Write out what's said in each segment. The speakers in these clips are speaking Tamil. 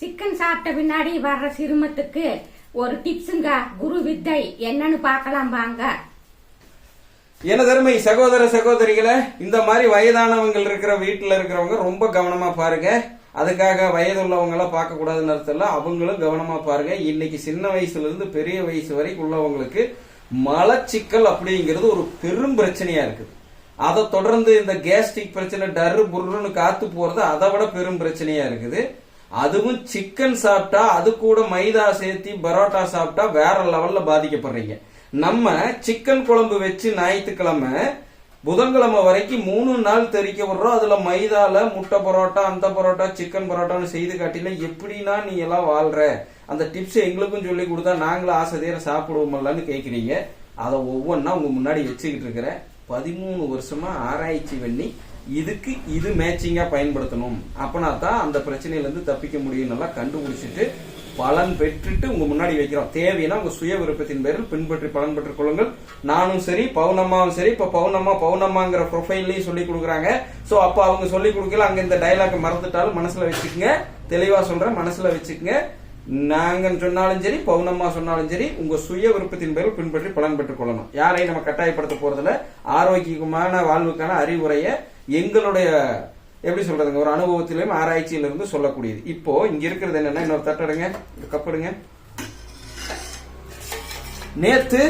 சிக்கன் சாப்பிட்ட பின்னாடி வர்ற சிறுமத்துக்கு ஒரு டிப்ஸுங்க குரு வித்தை என்னன்னு பார்க்கலாம் வாங்க. எனதருமை சகோதர சகோதரிகளை இந்த மாதிரி வயதானவங்க இருக்கிற வீட்டில் இருக்கிறவங்க ரொம்ப கவனமா பாருங்க. அதுக்காக வயதுள்ளவங்க எல்லாம் பார்க்க கூடாதுன்னு அர்த்தம் அவங்களும் கவனமா பாருங்க. இன்னைக்கு சின்ன வயசுல இருந்து பெரிய வயசு வரைக்கும் உள்ளவங்களுக்கு மலச்சிக்கல் அப்படிங்கிறது ஒரு பெரும் பிரச்சனையா இருக்குது அதை தொடர்ந்து இந்த கேஸ்ட்ரிக் பிரச்சனை டரு புருன்னு காத்து போறது அதை விட பெரும் பிரச்சனையா இருக்குது. அதுவும் சிக்கன் சாப்பிட்டா அது கூட மைதா சேர்த்தி பரோட்டா சாப்பிட்டா வேற லெவல்ல பாதிக்கப்படுறீங்க. நம்ம சிக்கன் குழம்பு வச்சு ஞாயிற்றுக்கிழமை புதன்கிழமை வரைக்கும் மூணு நாள் தெரிக்க விடுறோம். அதுல மைதால முட்டை பரோட்டா அந்த பரோட்டா சிக்கன் பரோட்டான்னு செய்து காட்டில எப்படின்னா நீ எல்லாம் வாழ்ற? அந்த டிப்ஸ் எங்களுக்கும் சொல்லி கொடுத்தா நாங்களும் ஆசையர சாப்பிடுவோமல்லன்னு கேட்குறீங்க அதை ஒவ்வொன்றா உங்க முன்னாடி வச்சுக்கிட்டு இருக்கிற பதிமூணு வருஷமா ஆராய்ச்சி பண்ணி இதுக்கு இது மேட்சிங்கா பயன்படுத்தணும். அப்பனா தான் அந்த பிரச்சனையில இருந்து தப்பிக்க முடியும் நல்லா கண்டுபிடிச்சிட்டு பலன் பெற்றுட்டு உங்க முன்னாடி வைக்கிறோம். தேவைன்னா உங்க சுய விருப்பத்தின் பேரில் பின்பற்றி பலன் பெற்றுக் கொள்ளுங்கள். நானும் சரி பவுனம்மாவும் சரி இப்ப பவுனம்மா பவுனம்மாங்கிற ப்ரொஃபைல்லையும் சொல்லி கொடுக்குறாங்க. சோ அப்ப அவங்க சொல்லி கொடுக்கல அங்க இந்த டைலாக் மறந்துட்டாலும் மனசுல வச்சுக்கோங்க. தெளிவா சொல்றேன் மனசுல வச்சுக்கோங்க. நாங்கள் சொன்னாலும் சரி பௌனம்மா சொன்னாலும் சரி உங்க சுய விருப்பத்தின் பேரில் பின்பற்றி பலன் பெற்றுக் கொள்ளணும். யாரையும் நம்ம கட்டாயப்படுத்த போறதுல ஆரோக்கியமான வாழ்வுக்கான அறிவுரையை எங்களுடைய எப்படி சொல்றதுங்க ஒரு அனுபவத்திலும் ஆராய்ச்சியிலிருந்து சொல்லக்கூடியது. இப்போ இங்க இருக்கிறது என்னன்னா இன்னொரு தட்டடுங்க கப்படுங்க நேத்து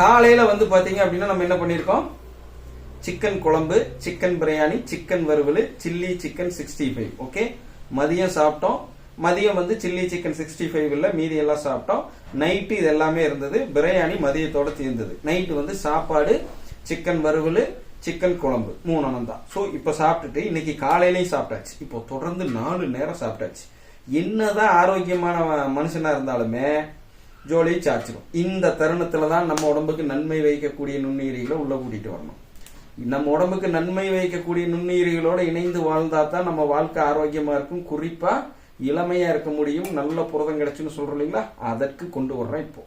காலையில வந்து பாத்தீங்க அப்படின்னா நம்ம என்ன பண்ணிருக்கோம் சிக்கன் குழம்பு சிக்கன் பிரியாணி சிக்கன் வறுவல் chilli chicken sixty five okay மதியம் சாப்பிட்டோம். மதியம் வந்து சில்லி சிக்கன் சிக்ஸ்டி ஃபைவ் மீதி எல்லாம் சாப்பிட்டோம். நைட்டு இது எல்லாமே இருந்தது. பிரியாணி மதியத்தோட தீர்ந்தது. நைட்டு வந்து சாப்பாடு சிக்கன் வறுவல் சிக்கன் குழம்பு. மூணு தான். ஸோ இப்போ சாப்பிட்டுட்டு இன்னைக்கு காலையிலையும் சாப்பிட்டாச்சு. இப்போ தொடர்ந்து நாலு நேரம் சாப்பிட்டாச்சு. என்னதான் ஆரோக்கியமான மனுஷனா இருந்தாலுமே ஜோலி சாச்சிடும் இந்த தருணத்துல தான் நம்ம உடம்புக்கு நன்மை வைக்கக்கூடிய நுண்ணுயிரிகளை உள்ள கூட்டிட்டு வரணும். நம்ம உடம்புக்கு நன்மை வைக்கக்கூடிய நுண்ணுயிரிகளோட இணைந்து வாழ்ந்தா தான் நம்ம வாழ்க்கை ஆரோக்கியமா இருக்கும். குறிப்பா இளமையா இருக்க முடியும் நல்ல புரதம் கிடைச்சுன்னு சொல்றோம் இல்லைங்களா? அதற்கு கொண்டு வர்றேன் இப்போ.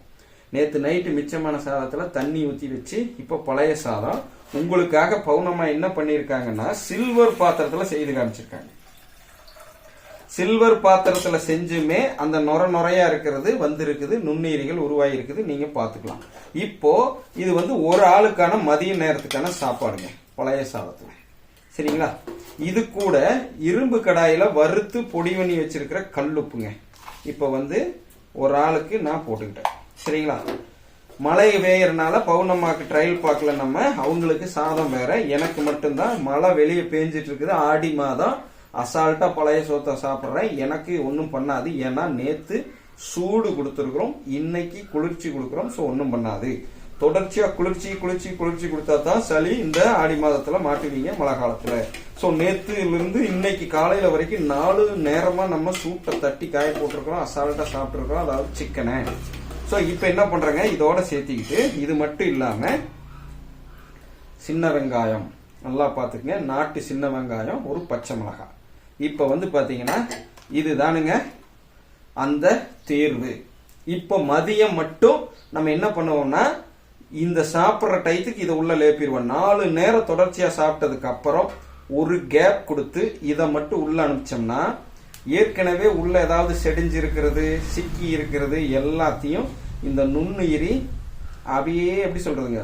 நேற்று நைட்டு மிச்சமான சாதத்தில் தண்ணி ஊற்றி வச்சு இப்போ பழைய சாதம். உங்களுக்காக பௌர்ணமாக என்ன பண்ணியிருக்காங்கன்னா சில்வர் பாத்திரத்தில் செய்து காமிச்சிருக்காங்க. சில்வர் பாத்திரத்தில் செஞ்சுமே அந்த நொர நொறையா இருக்கிறது வந்திருக்குது நுண்ணுயிரிகள் உருவாகிருக்குது நீங்கள் நீங்க பாத்துக்கலாம் இப்போ இது வந்து ஒரு ஆளுக்கான மதிய நேரத்துக்கான சாப்பாடுங்க பழைய சாதத்தில். சரிங்களா? இது கூட இரும்பு கடாயில வறுத்து பொடி பண்ணி வச்சிருக்கிற கல்லுப்புங்க. இப்போ வந்து ஒரு ஆளுக்கு நான் போட்டுக்கிட்டேன். சரிங்களா? மழை வேயறனால பௌர்ணமாக்கு ட்ரையல் பார்க்கல நம்ம. அவங்களுக்கு சாதம் வேற. எனக்கு மட்டும்தான். மழை வெளியே பேஞ்சிட்டு இருக்குது. ஆடி மாதம் அசால்ட்டா பழைய சோத்தை சாப்பிட்றேன். எனக்கு ஒன்றும் பண்ணாது. ஏன்னா நேத்து சூடு கொடுத்துருக்குறோம். இன்னைக்கு குளிர்ச்சி கொடுக்குறோம். ஸோ ஒன்றும் பண்ணாது. தொடர்ச்சியா குளிர்ச்சி குளிர்ச்சி குளிர்ச்சி கொடுத்தா தான் சளி இந்த ஆடி மாதத்துல மாட்டுவீங்க மழை காலத்துல. ஸோ நேத்துல இருந்து இன்னைக்கு காலையில வரைக்கும் நாலு நேரமா நம்ம சூட்டை தட்டி காய போட்டிருக்கிறோம் அசால்ட்டா சாப்பிட்டுருக்கோம் அதாவது சிக்கனை. ஸோ இப்போ என்ன பண்றேங்க? இதோட சேர்த்திக்கிட்டு இது மட்டும் இல்லாம சின்ன வெங்காயம். நல்லா பார்த்துக்குங்க. நாட்டு சின்ன வெங்காயம் ஒரு பச்சை மிளகாய். இப்போ வந்து பாத்தீங்கன்னா இதுதானுங்க அந்த தேர்வு. இப்போ மதியம் மட்டும் நம்ம என்ன பண்ணுவோம்னா இந்த சாப்பிட்ற டயத்துக்கு இதை உள்ள லேப்பிடுவோம். நாலு நேரம் தொடர்ச்சியா சாப்பிட்டதுக்கு அப்புறம் ஒரு கேப் கொடுத்து இதை மட்டும் உள்ள அனுப்பிச்சோம்னா ஏற்கனவே உள்ள ஏதாவது செடிஞ்சு இருக்கிறது சிக்கி இருக்கிறது எல்லாத்தையும் இந்த நுண்ணுயிரி அவையே எப்படி சொல்றதுங்க?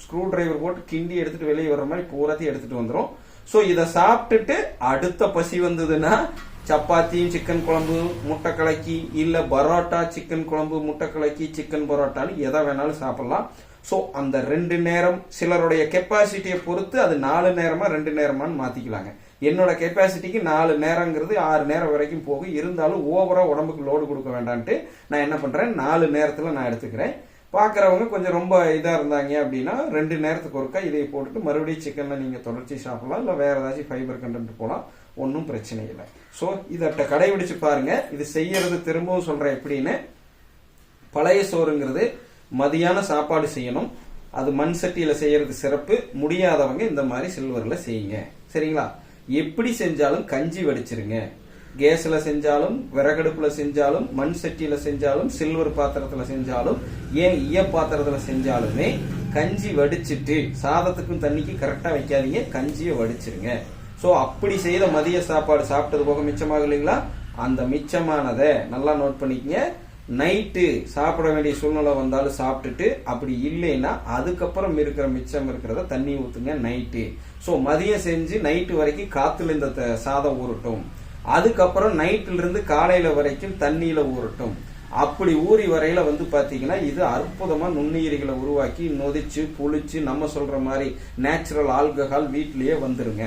ஸ்க்ரூ டிரைவர் போட்டு கிண்டி எடுத்துட்டு வெளியே வர்ற மாதிரி பூராத்தையும் எடுத்துட்டு வந்துடும் ஸோ இதை சாப்பிட்டுட்டு அடுத்த பசி வந்ததுன்னா சப்பாத்தியும் சிக்கன் குழம்பு முட்டை கலக்கி இல்லை பரோட்டா சிக்கன் குழம்பு முட்டை கலக்கி சிக்கன் பரோட்டான்னு எதை வேணாலும் சாப்பிடலாம். ஸோ அந்த ரெண்டு நேரம் சிலருடைய கெப்பாசிட்டியை பொறுத்து அது நாலு நேரமா ரெண்டு நேரமான்னு மாத்திக்கலாங்க. என்னோட கெப்பாசிட்டிக்கு நாலு நேரங்கிறது ஆறு நேரம் வரைக்கும் போகும். இருந்தாலும் ஓவரா உடம்புக்கு லோடு கொடுக்க வேண்டான்ட்டு நான் என்ன பண்றேன்? நாலு நேரத்துல நான் எடுத்துக்கிறேன். பார்க்குறவங்க கொஞ்சம் ரொம்ப இதாக இருந்தாங்க அப்படின்னா ரெண்டு நேரத்துக்கு ஒருக்கா இதை போட்டுட்டு மறுபடியும் சிக்கனில் நீங்கள் தொடர்ச்சி சாப்பிடலாம். இல்லை வேறு ஏதாச்சும் ஃபைபர் கண்டென்ட் போகலாம் ஒன்றும் பிரச்சனை இல்லை. ஸோ இதை கடைபிடிச்சு பாருங்கள் இது செய்யறது திரும்பவும் சொல்கிறேன் எப்படின்னு. பழைய சோறுங்கிறது மதியான சாப்பாடு செய்யணும். அது மண் சட்டியில செய்யறது சிறப்பு. முடியாதவங்க இந்த மாதிரி சில்வர்ல செய்யுங்க. சரிங்களா? எப்படி செஞ்சாலும் கஞ்சி வடிச்சிருங்க. கேஸ்ல செஞ்சாலும் விறகடுப்புல செஞ்சாலும் மண் சட்டியில செஞ்சாலும் சில்வர் பாத்திரத்துல செஞ்சாலும் ஏன் ஈய பாத்திரத்துல செஞ்சாலுமே கஞ்சி வடிச்சிட்டு சாதத்துக்கும் தண்ணிக்கு கரெக்டா வைக்காதீங்க. கஞ்சியை வடிச்சிருங்க. சோ அப்படி செய்த மதிய சாப்பாடு சாப்பிட்டது போக மிச்சமாக இல்லைங்களா அந்த மிச்சமானதை நல்லா நோட் பண்ணிக்கங்க. நைட்டு சாப்பிட வேண்டிய சூழ்நிலை வந்தாலும் சாப்பிட்டுட்டு அப்படி இல்லைன்னா அதுக்கப்புறம் இருக்கிற மிச்சம் இருக்கிறத தண்ணி ஊற்றுங்க நைட்டு. ஸோ மதியம் செஞ்சு நைட்டு வரைக்கும் காத்துல இந்த த- சாதம் ஊறட்டும். அதுக்கப்புறம் நைட்டில் இருந்து காலையில வரைக்கும் தண்ணியில ஊறட்டும். அப்படி ஊறி வரையில வந்து பாத்தீங்கன்னா இது அற்புதமா நுண்ணுயிரிகளை உருவாக்கி நொதிச்சு புளிச்சு நம்ம சொல்ற மாதிரி நேச்சுரல் ஆல்கஹால் வீட்லயே வந்துருங்க.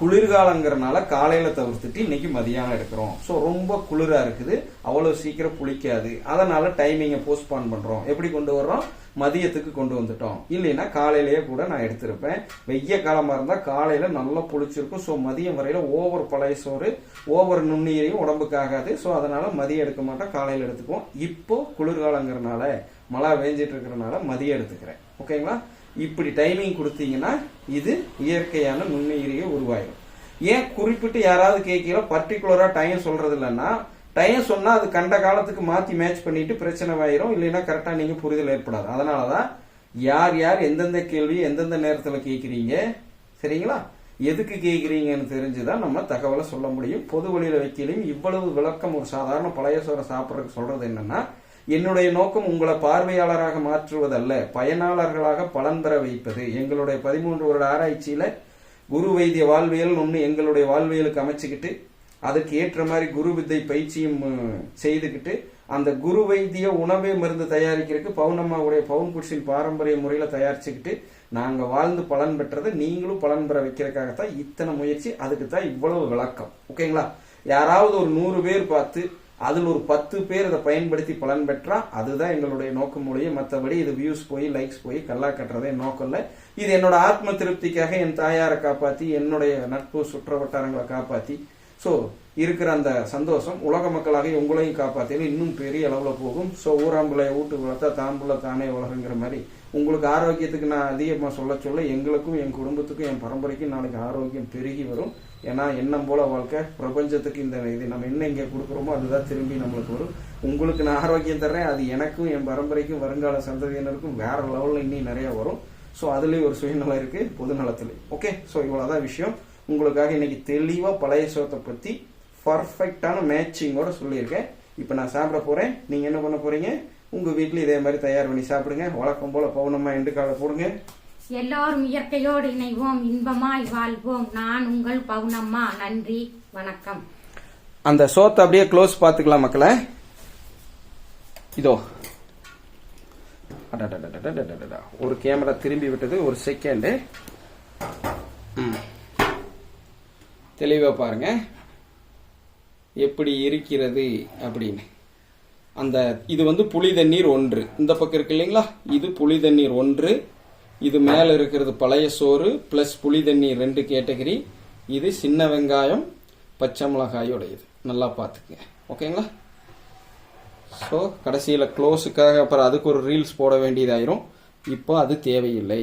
குளிர்காலங்கிறனால காலையில தவிர்த்துட்டு இன்னைக்கு மதியானம் எடுக்கிறோம். ஸோ ரொம்ப குளிரா இருக்குது. அவ்வளவு சீக்கிரம் புளிக்காது அதனால டைமிங்கை போஸ்ட்பான் பண்றோம். எப்படி கொண்டு வர்றோம்? மதியத்துக்கு கொண்டு வந்துட்டோம். இல்லைன்னா காலையிலேயே கூட நான் எடுத்திருப்பேன். வெய்ய காலமா இருந்தா காலையில நல்லா புளிச்சிருக்கும். ஸோ மதியம் வரையில ஓவர் பழைய சோறு ஓவர் நுண்ணுயிரையும் உடம்புக்கு ஆகாது ஸோ அதனால மதியம் எடுக்க மாட்டோம். காலையில எடுத்துக்குவோம். இப்போ குளிர்காலங்கிறனால மழை வேஞ்சிட்டு இருக்கிறனால மதியம் எடுத்துக்கிறேன். ஓகேங்களா இப்படி டைமிங் கொடுத்தீங்கன்னா இது இயற்கையான நுண்ணுயிரியை உருவாயிடும் ஏன் குறிப்பிட்டு யாராவது கேட்கல பர்டிகுலரா டைம் சொல்றது இல்லைன்னா டைம் சொன்னால் அது கண்ட காலத்துக்கு மாற்றி மேட்ச் பண்ணிட்டு பிரச்சனை ஆயிரும். இல்லைன்னா கரெக்டாக நீங்கள் புரிதல் ஏற்படாது. அதனாலதான் யார் யார் எந்தெந்த கேள்வி எந்தெந்த நேரத்தில் கேட்குறீங்க சரிங்களா? எதுக்கு கேட்குறீங்கன்னு தெரிஞ்சு தான் நம்ம தகவலை சொல்ல முடியும். பொது வழியில் வைக்கலையும் இவ்வளவு விளக்கம் ஒரு சாதாரண பழைய சோறை சாப்பிட்றதுக்கு சொல்கிறது என்னென்னா என்னுடைய நோக்கம் உங்களை பார்வையாளராக மாற்றுவதல்ல பயனாளர்களாக பலன் பெற வைப்பது. எங்களுடைய பதிமூன்று வருட ஆராய்ச்சியில குரு வைத்திய வாழ்வியல் ஒன்று எங்களுடைய வாழ்வியலுக்கு அமைச்சுக்கிட்டு அதுக்கு ஏற்ற மாதிரி குரு வித்தை பயிற்சியும் செய்துக்கிட்டு அந்த குரு வைத்திய உணவே மருந்து தயாரிக்கிறதுக்கு பவுனம்மாவுடைய பவுன் குடிசின் பாரம்பரிய முறையில தயாரிச்சுக்கிட்டு நாங்க வாழ்ந்து பலன் பெற்றதை நீங்களும் பலன் பெற வைக்கிறதுக்காகத்தான் இத்தனை முயற்சி அதுக்கு தான் இவ்வளவு விளக்கம். ஓகேங்களா? யாராவது ஒரு நூறு பேர் பார்த்து அதில் ஒரு பத்து பேர் அதை பயன்படுத்தி பலன் பெற்றா அதுதான் எங்களுடைய நோக்கம் மற்றபடி இது வியூஸ் போய் லைக்ஸ் போய் கல்லா கட்டுறதே நோக்கம் இல்லை. இது என்னோட ஆத்ம திருப்திக்காக என் தாயாரை காப்பாத்தி என்னுடைய நட்பு சுற்ற வட்டாரங்களை காப்பாத்தி. ஸோ இருக்கிற அந்த சந்தோஷம் உலக மக்களாகி உங்களையும் காப்பாற்றினு இன்னும் பெரிய அளவில் போகும். ஸோ ஊராம்புலைய ஊட்டு வளர்த்தா தாம்புள்ள தானே உலகங்கிற மாதிரி. உங்களுக்கு ஆரோக்கியத்துக்கு நான் அதிகமாக சொல்ல சொல்ல எங்களுக்கும் என் குடும்பத்துக்கும் என் பரம்பரைக்கும் நாளைக்கு ஆரோக்கியம் பெருகி வரும். ஏன்னா எண்ணம் போல வாழ்க்கை பிரபஞ்சத்துக்கு இந்த இது. நம்ம என்ன இங்கே கொடுக்குறோமோ அதுதான் திரும்பி நம்மளுக்கு வரும். உங்களுக்கு நான் ஆரோக்கியம் தர்றேன். அது எனக்கும் என் பரம்பரைக்கும் வருங்கால சந்ததியினருக்கும் வேற லெவலில் இன்னும் நிறையா வரும். ஸோ அதுலேயும் ஒரு சுயநலம் இருக்குது பொதுநலத்துலேயும் ஓகே ஸோ இவ்வளோதான் விஷயம். உங்களுக்காக இன்னைக்கு தெளிவாக பழைய சோத்தை பற்றி பர்ஃபெக்டான மேட்சிங்கோட சொல்லியிருக்கேன். இப்போ நான் சாப்பிட போகிறேன் நீங்கள் என்ன பண்ண போகிறீங்க உங்கள் வீட்டில் இதே மாதிரி தயார் பண்ணி சாப்பிடுங்க. வழக்கம் போல் பவுனமாக எண்டுக்கால போடுங்க. எல்லோரும் இயற்கையோடு இணைவோம். இன்பமாய் வாழ்வோம். நான் உங்கள் பவுனம்மா நன்றி. வணக்கம். அந்த சோத்தை அப்படியே க்ளோஸ் பார்த்துக்கலாம் மக்களை. இதோ. ஒரு கேமரா திரும்பி விட்டது ஒரு செகண்டு தெளிவாக பாருங்கள் எப்படி இருக்கிறது அப்படின்னு. அந்த இது வந்து புளி தண்ணீர் ஒன்று. இந்த பக்கம் இருக்கு இல்லைங்களா? இது புளி தண்ணீர் ஒன்று. இது மேலே இருக்கிறது பழைய சோறு பிளஸ் புளி தண்ணீர் ரெண்டு கேட்டகரி. இது சின்ன வெங்காயம் பச்சை மிளகாயோடையது. நல்லா பார்த்துக்குங்க. ஓகேங்களா? ஸோ கடைசியில் க்ளோஸுக்காக அப்புறம் அதுக்கு ஒரு ரீல்ஸ் போட வேண்டியதாயிரும். இப்போ அது தேவையில்லை.